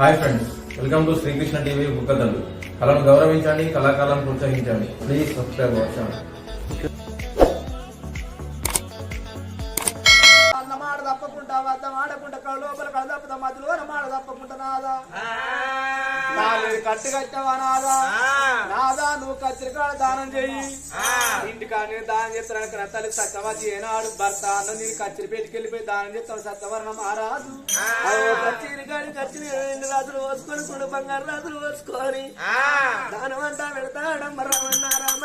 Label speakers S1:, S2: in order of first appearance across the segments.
S1: Hi friends welcome to Srikrishna TV బుక్కదల్లు కళను గౌరవించండి కళాకాలను ప్రోత్సహించండి. ప్లీజ్ సబ్స్క్రైబ్ అవర్ ఛానల్
S2: తప్పకుండా వద్ద కళ్ళ లోపల కళ్ళ తప్పద మధ్యలో మాట తప్పకుండా నాదా నాలుగు కట్టు కట్టవా నాదా? నాదా నువ్వు కత్తిరికాడ దానం చెయ్యి ఇంటికాడ దానం చేస్తాను తల్లి సత్యవతి ఏనాడు భర్త అన్న నీ కచ్చిరి పెట్టుకు వెళ్ళిపోయి దానం చేస్తాను సత్యవర్ణ మహారాజు కచ్చిరి కాడి కచ్చిరి రెండు రాత్రులు పోసుకొని కొన్ని బంగారు రాత్రులు పోసుకొని. దానం అంతా పెడతాడమ్మ రమన్నారమ్మ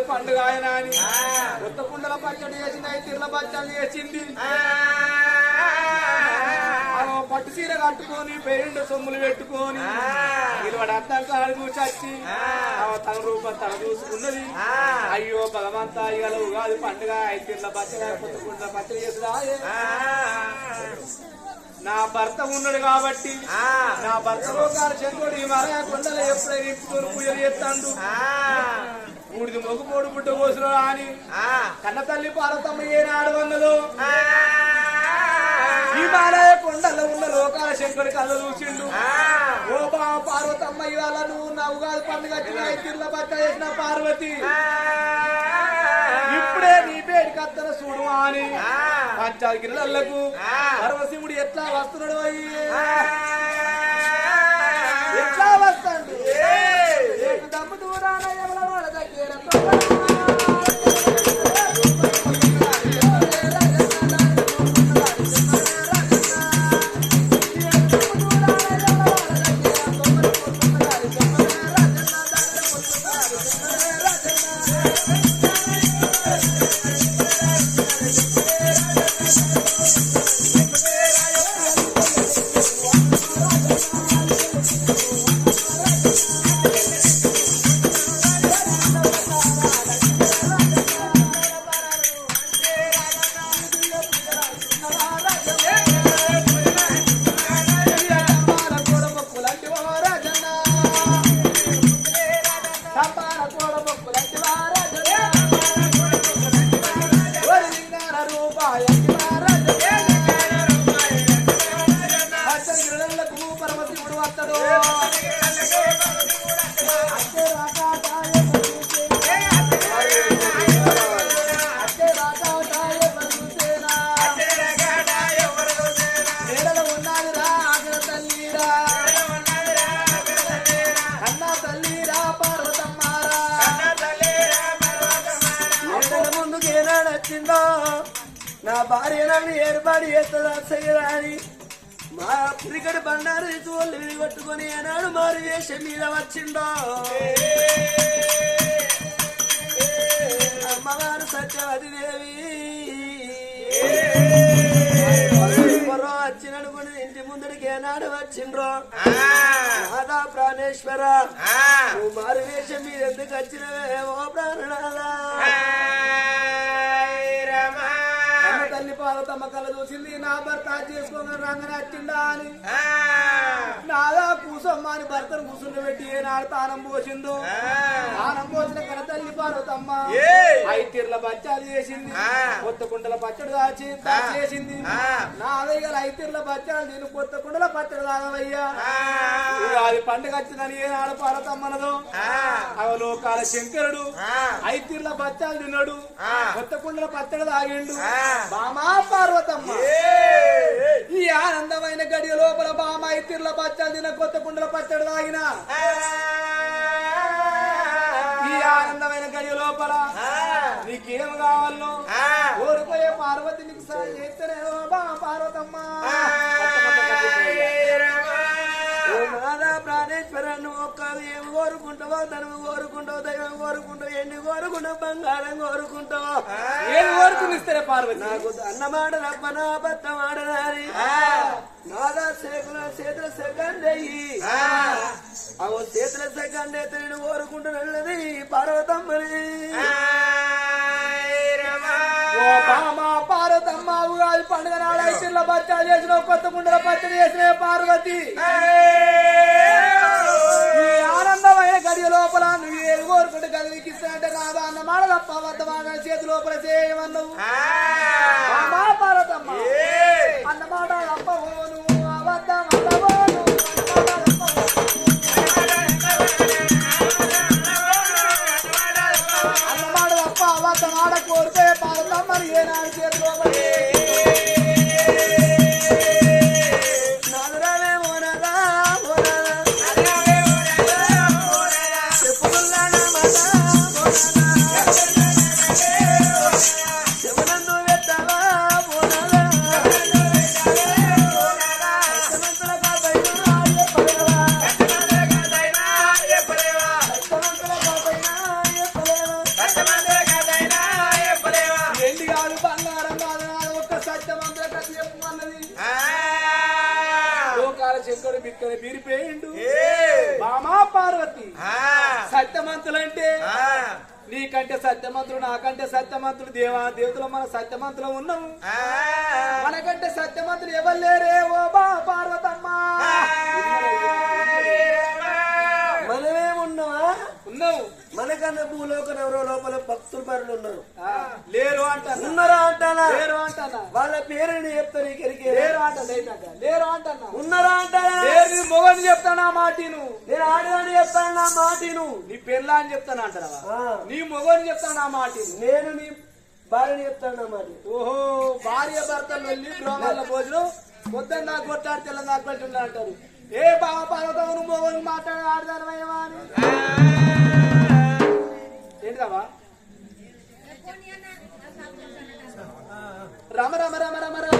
S2: ఉగాది పండుగ ఆయన అని కొత్త కుండల పచ్చడి చేసింది తీర్ల పచ్చడి చేసింది. ఆమె పట్టు చీర కట్టుకొని పేరెండు సొమ్ములు పెట్టుకొని నిలబడి అర్థం కాడు కూర్చొచ్చి తన రూపం తన చూసుకున్నది. అయ్యో భగవంతా ఇవాళ ఉగాది పండుగ ఐదు తీర్ల పచ్చడి కొత్త కుండల పచ్చడి చేసుడా నా భర్త ఉన్నాడు కాబట్టి నా భర్త రోగాలు చెందుడు ఈ మరయ కొండలు ఎప్పుడైనా ఇంపుకొని పూజలు చేస్తాడు. మూడిది మొగపోడు పుట్ట కోసులు అని కన్న తల్లి పార్వతమ్మ ఏనాడు వందలు. హిమాలయ కొండలో ఉన్న లోకాల శంకరుడి కళ్ళ చూసిండు. ఓ బా పార్వతమ్మ ఇవాళ నువ్వు నా ఉగాది పండుగ వచ్చిన తిర్ల చేసిన పార్వతి. ఇప్పుడే నీ పేరు కత్తన చూడు అని పంచాగిరులకు పరమశివుడు ఎట్లా వస్తున్నాడు అయ్యి? ఎట్లా వస్తాడు? ఏడు దమ్ము దూరాన ఎవల వాళ్ళ దగ్గర భార్య నన్ను ఏర్పాటు చేస్తుందా చేయరాని మా క్రికెట్ బండారు వాళ్ళు విడిగొట్టుకొని ఏనాడు మారు వేషం మీద వచ్చిండో. అమ్మవారు సత్యవతి దేవి. వచ్చిననుకుని ఇంటి ముందడికి ఏనాడు వచ్చిండ్రో. రాధా ప్రాణేశ్వర. నువ్వు మారు వేషం మీద ఎందుకు వచ్చినవే ఓ ప్రాణనాథా? పార్వతమ్మ కళ్ళ చూసింది నా భర్త చేసుకున్న రంగన వచ్చిందా అని. కూసమ్మ అని భర్తను కూర్చుని పెట్టి ఏనాడు తానం పోసిందో? తానం పోసిన కన తల్లి పార్వతమ్మ. ఐటీర్ల బచ్చాలు చేసింది. కొత్త కుండల పచ్చడి దాచి చేసింది. నాదయ్య ఐటీర్ల బచ్చాలు నేను కొత్త కుండల పచ్చడి తాగవయ్యా. అది పండుగ వచ్చిందని ఏనాడు పార్వతమ్మనదో? అవలోకాల శంకరుడు ఐటీర్ల బచ్చాలు తిన్నాడు. కొత్త కుండల పచ్చడి తాగిండు. బామా పార్వతమ్మ. ఈ ఆనందమైన గడియ లోపల బామ ఐతిర్ల పచ్చడి తిన కొత్త కుండల పచ్చడి తాగిన. ఈ ఆనందమైన గడియ లోపల నీకేం కావాలో? కోరుకోయే పార్వతి నీకు సాయం చేస్తేనే పార్వతమ్మ. ప్రాణేశ్వర నువ్వు ఒక్క ఏం కోరుకుంటావో ధనము కోరుకుంటావు దైవం కోరుకుంటావు ఎన్ని కోరుకుంటావు బంగారం కోరుకుంటావో. ఏం కోరుకునిస్తారే పార్వతి? నాకు అన్నమాట రబ్బన అబద్ధమాడనాని నాదా చేతుల చేతుల సెకండ్ అయ్యి. అవో చేతుల సెకండ్ అయితే నేను కోరుకుంటున్నది పార్వతమ్మని. పార్వతమ్మ ఉగాది పండుగ నాడు ఐదుల బచ్చాలు చేసిన కొత్త ముండల పచ్చడి చేసిన పార్వతి. గడియ లోపల నువ్వు ఏది కోరుకుంటే గదికిస్తా అంటే నాదా అన్న మాట తప్ప అబద్ధమాగా చేతి లోపల చేయమన్నావు పార్వతమ్మ శంకరు బిక్కని బీరిపోయిండు. మామా పార్వతి. సత్యమంతులంటే నీకంటే సత్యమంతులు నాకంటే సత్యమంతులు దేవా దేవతలు మన సత్యమంతులు ఉన్నాము మనకంటే సత్యమంతులు ఎవరు లేరే? ఓ బా పార్వతమ్మ.
S3: మనకన్నా భూలోకం ఎవరో లోపల భక్తుల పరులు ఉన్నారు.
S2: లేరు అంటానా?
S3: ఉన్నారా అంటానా?
S2: లేరు అంటానా?
S3: వాళ్ళ పేరుని చెప్తా నీకు ఎరికే
S2: లేరు ఏంటంట? లేరు అంటానా?
S3: ఉన్నారా అంటానా?
S2: లేరు మొగని చెప్తానా మాటిను?
S3: నేను ఆడదాన్ని చెప్తాను నా మాటిను?
S2: నీ పెళ్ళ అని చెప్తాను అంటారా? నీ మొగని చెప్తానా మాటిను?
S3: నేను నీ భార్యని చెప్తాను మాట
S2: ఓహో భార్య భర్తలు వెళ్ళి బ్రోమాల భోజనం పొద్దున్న నాకు కొట్టాడు తెల్ల నాకు అంటారు. ఏ బావ పర్వతం నువ్వు మొగలు మాట్లాడి ఆడదానమయ్యమా అని? ఏంటిదావా రమ రమ రమ రమ రమ రమ.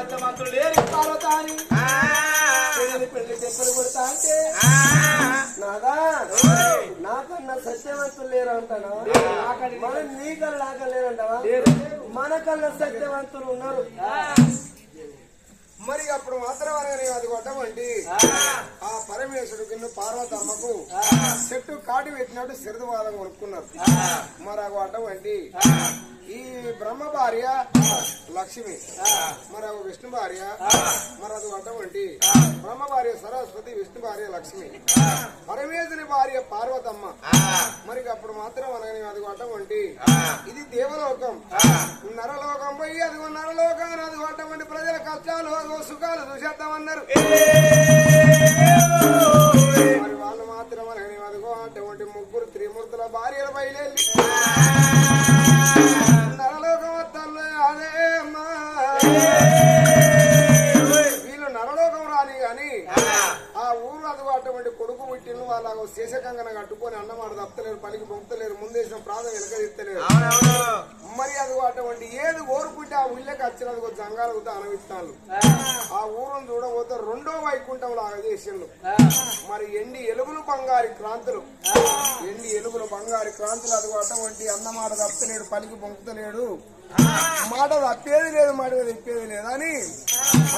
S2: సత్యమంతులు లేరు పార్వతాని పెళ్ళి పెళ్ళి చెప్పులు కొడతా అంటే
S3: నాదా నాకన్నా సత్యవంతులు లేరు అంటానా మనం నీకన్నా నాకన్నా లేరంటావా?
S2: లేరు.
S3: మనకన్నా సత్యవంతులు ఉన్నారు.
S4: మరి అప్పుడు మాత్రం అనగానే అది కొట్టమంటి ఆ. పరమేశ్వరుడు కింద పార్వతమ్మకు చెట్టు కాటి పెట్టినట్టు సిరదవాదం కొనుక్కున్నారు. మరి ఆ. అటువంటి ఈ బ్రహ్మ భార్య లక్ష్మి. మరి విష్ణు భార్య. మరి అది అటువంటి బ్రహ్మ భార్య సరస్వతి విష్ణు భార్య లక్ష్మి. పరమేశ్వరి భార్య పార్వతమ్మ. మరి అప్పుడు మాత్రం అనగానే అది అటువంటి ఇది దేవలోకం. నరలోకం పోయి అది నరలోకం అది అటువంటి ప్రజల కష్టాలు సుఖాలు చూసేద్దామన్నారు. మరి వాళ్ళు మాత్రం అనగానే అదిగో అటువంటి ముగ్గురు త్రిమూర్తుల భార్యల బయలుదేరి వీళ్ళు నరలోకం రాని గాని ఆ ఊరు అదిగో అటువంటి కొడుకు పుట్టిన వాళ్ళు శేషకంగా కట్టుకొని అన్నమాట తప్పలేరు పనికి పొంపుతలేరు ముందేసిన ప్రాంతం వెనక తిత్తలేరు మరి అది అటువంటి ఏది ఓరుకుంటే ఆ ఊళ్ళకి వచ్చినది ఒక జంగాలకు అనవిస్తాను ఆ. ఊరును చూడబోతే రెండో వైకుంఠం లాగా చేసిండు మరి ఎండి ఎలుగులు బంగారి క్రాంతులు. ఎండి ఎలుగులు బంగారి క్రాంతులు అది అటువంటి అన్నమాట తప్పలేడు పనికి పొంపుతలేడు మాట తప్పేది లేదు మాట తిప్పేది లేదు అని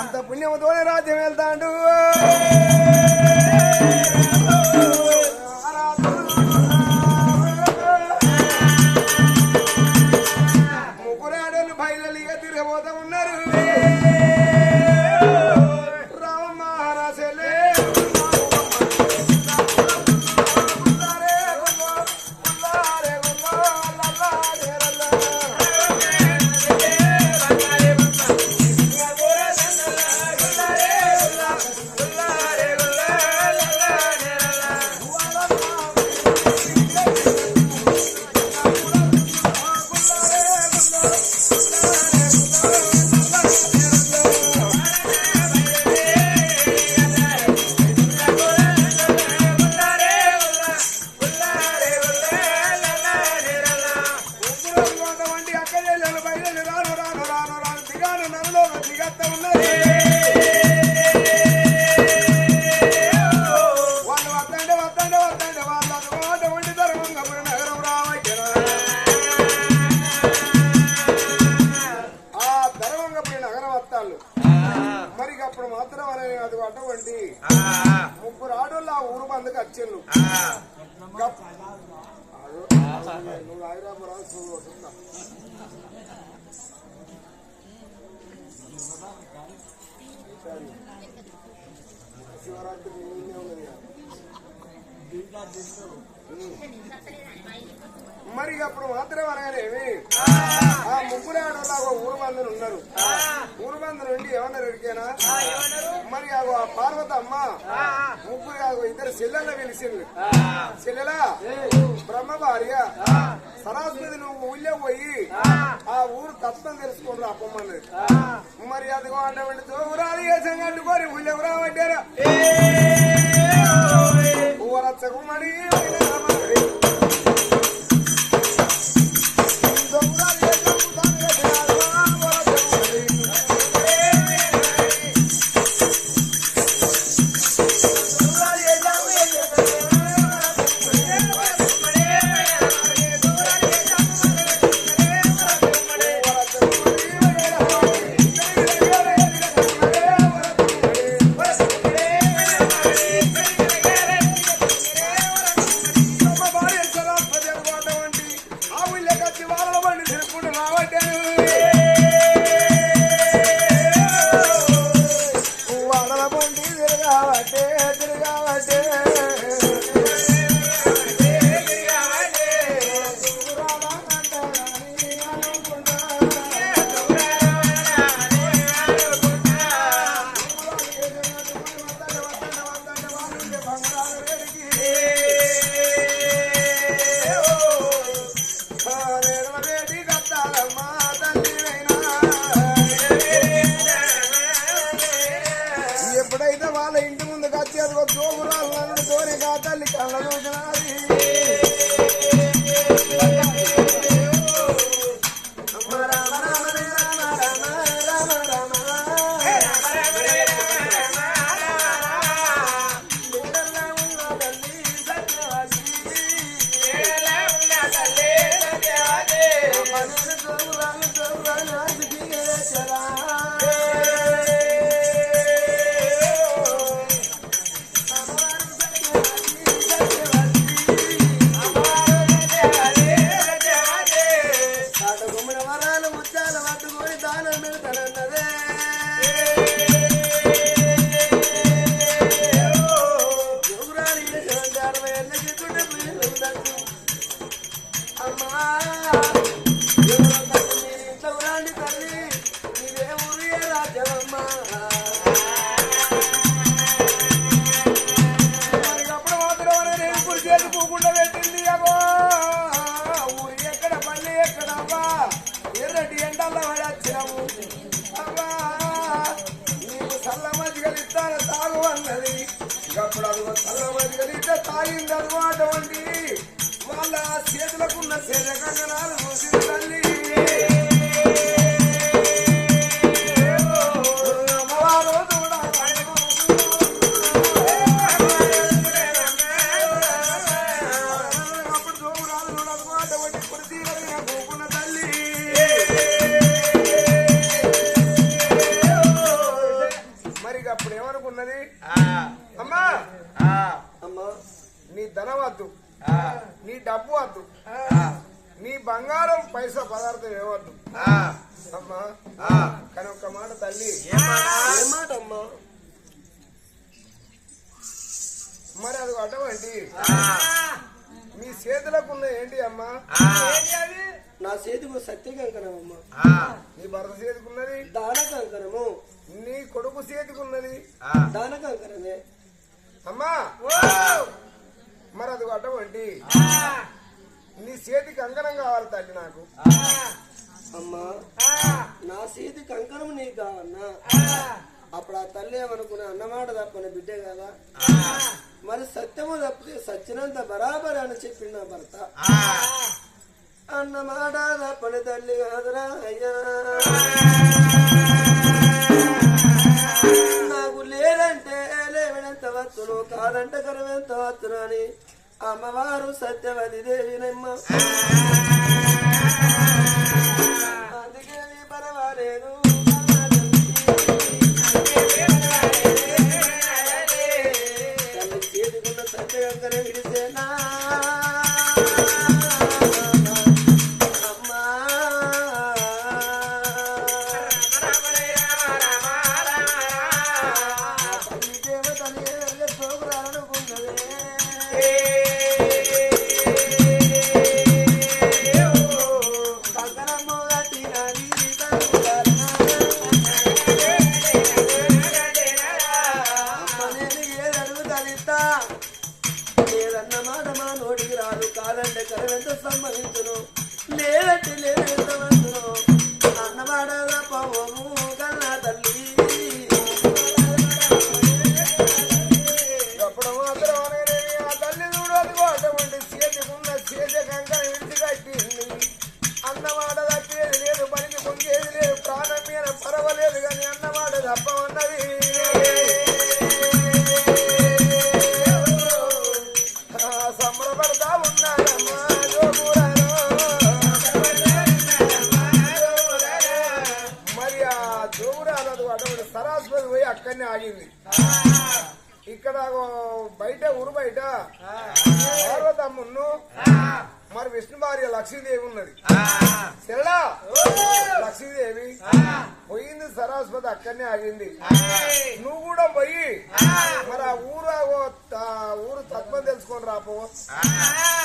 S4: అంత పుణ్యంతోనే రాజ్యం వెళ్తాడు. ఆ ఊరు బందుకు వచ్చిండు గప్- నువ్వు శివరాత్రి ఉన్నది. మరి అప్పుడు మాత్రం అనగానేమి ఆ ముగ్గురు ఆడోళ్ళు ఊరు బంధులు ఉన్నారు. ఊరు బంధు నుండి ఏమన్నారు ఎరికేనా మరి ఆగో ఆ పార్వతమ్మ ముగ్గురు ఆగో ఇద్దరు చెల్లెల పిలిచింది చెల్లెలా? బ్రహ్మ భార్య. సరస్వతి నువ్వు ఊళ్ళో పోయి ఆ ఊరు తత్వం తెలుసుకోండి అప్పమ్మన్నది మరి అదిగో అంటే చోరాలు వేసం కట్టుకొని ఊళ్ళో రావట్టారా ఊరచ్చకు మడి day. అమ్మా కానీ ఒక్క మాట తల్లి.
S3: మాట? అమ్మా?
S4: మరి అది అటువంటి మీ చేతులకు ఉన్న ఏంటి అమ్మా?
S3: నా చేతికి సత్య కంకణం అమ్మా.
S4: నీ భర్త చేతికున్నది
S3: దాన కంకణము
S4: నీ కొడుకు చేతికున్నది
S3: దాన కంకణమే
S4: అమ్మా! మరి అది అటువంటి నీ చేతికి అంకణం కావాలి తల్లి నాకు.
S3: అమ్మా నా సీతి కంకణం నీకా అన్నా? అప్పుడు ఆ తల్లి ఏమనుకున్నా అన్నమాట తప్పని బిడ్డే కదా? మరి సత్యము తప్పితే సత్యనంత బరాబర్ అని చెప్పింది నా భర్త. అన్నమాట తప్పని తల్లి కాదురా అయ్యా. నాకు లేదంటే లేవినంత వత్తును కాదంటే కరువెంత వత్తును అని అమ్మవారు సత్యవతి దేవినమ్మ. పర్వాలేదు. తల్లి
S4: చేతుకున్న సత్యగంగనే విడిసేనా? తత్వం తెలుసుకొని రాపో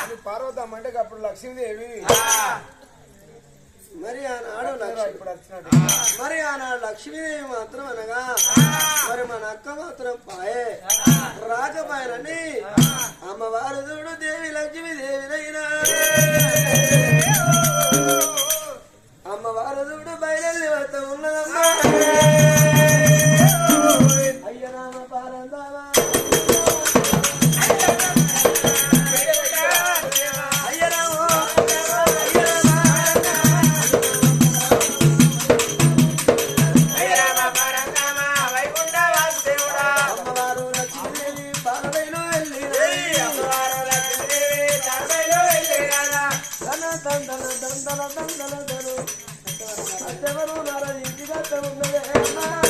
S4: అని పార్వతమ్మ అంటే అప్పుడు లక్ష్మీదేవి.
S3: మరి ఆనాడు
S4: ఇప్పుడు వచ్చినట్టు.
S3: మరి ఆనాడు లక్ష్మీదేవి మాత్రం అనగా మరి మన అక్క మాత్రం పాయే. రాజపాయనని అమ్మవారు చూడు దేవి లక్ష్మీదేవినైనా అమ్మవారు చూడు బయలు వద్ద ఉన్నదమ్మా. అయ్య రామ దండన దండన దండన ధను అద్దెవరు ఇంటి ఇంటిగా ఉన్నదే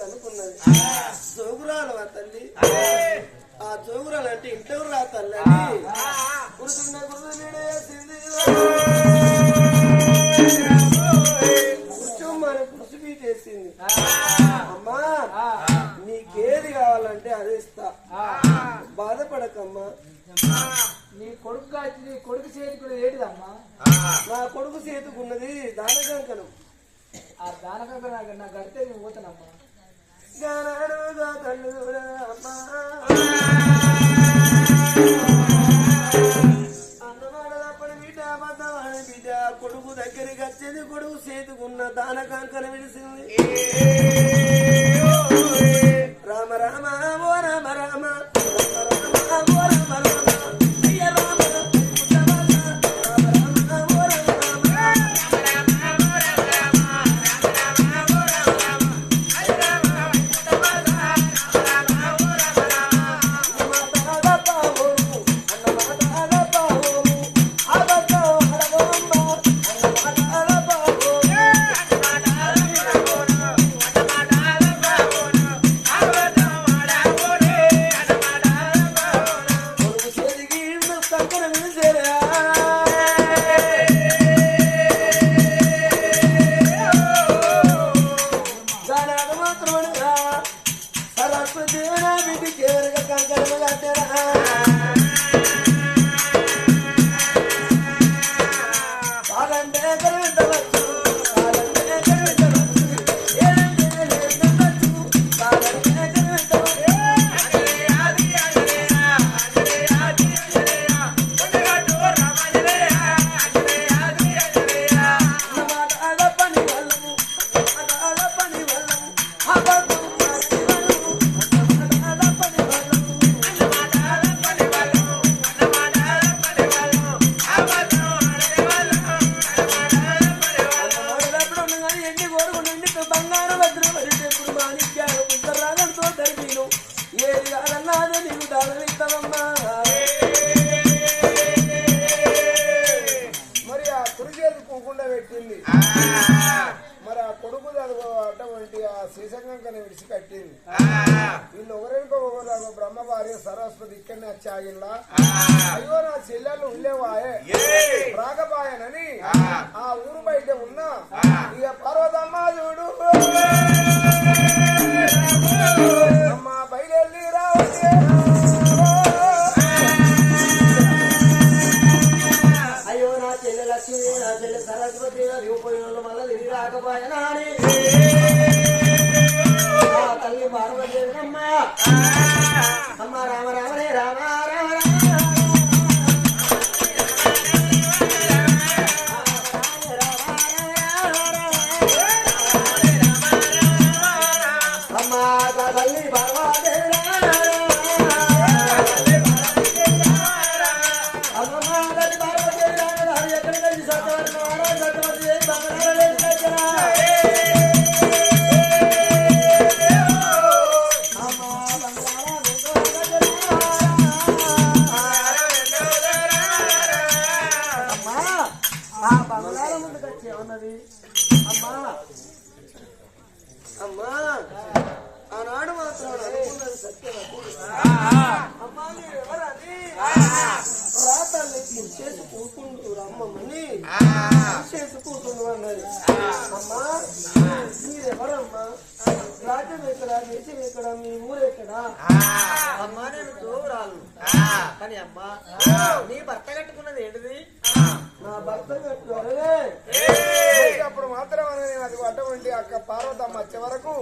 S3: అనుకున్నది. జోగురాలు ఆ తల్లి. ఆ జోగురాలు అంటే ఇంటరు రా తల్లి గురుదు నీడేసింది కూర్చోమని కృషి పీటేసింది అమ్మా నీకేది కావాలంటే అదే ఇస్తా. బాధపడకమ్మా.
S2: నీ కొడుకు కాచి నీ కొడుకు చేతి కూడా ఏంటిదమ్మా?
S3: నా కొడుకు చేతుకున్నది దానకంకణం.
S2: ఆ దానకంగా నాకు కడితే నేను పోతానమ్మా.
S3: కొడుకు దగ్గరికి వచ్చేది కొడుకు చేతుకున్న దానకంకణ విడిసింది రామ రామ ఓ రామ రామ సరస్వతి అమ్మా. ఆనాడు మాత్రం అనుకున్నది సత్యం అమ్మా మీరు ఎవరని రాతల్ని చేసి కూర్చుంటూ రమ్మని. చేసి కూర్చుండు అన్నది అమ్మా మీరెవరమ్మా రాజ్యం ఎక్కడ దేశం ఎక్కడ మీ ఊరు ఎక్కడ అమ్మా నేను దూరాలు కానీ అమ్మా నీ భర్త కట్టుకున్నది ఏంటిది? నా భర్త కట్టుకోరే
S4: అప్పుడు మాత్రం అది అటువంటి అక్క పార్వతమ్మ వచ్చే వరకు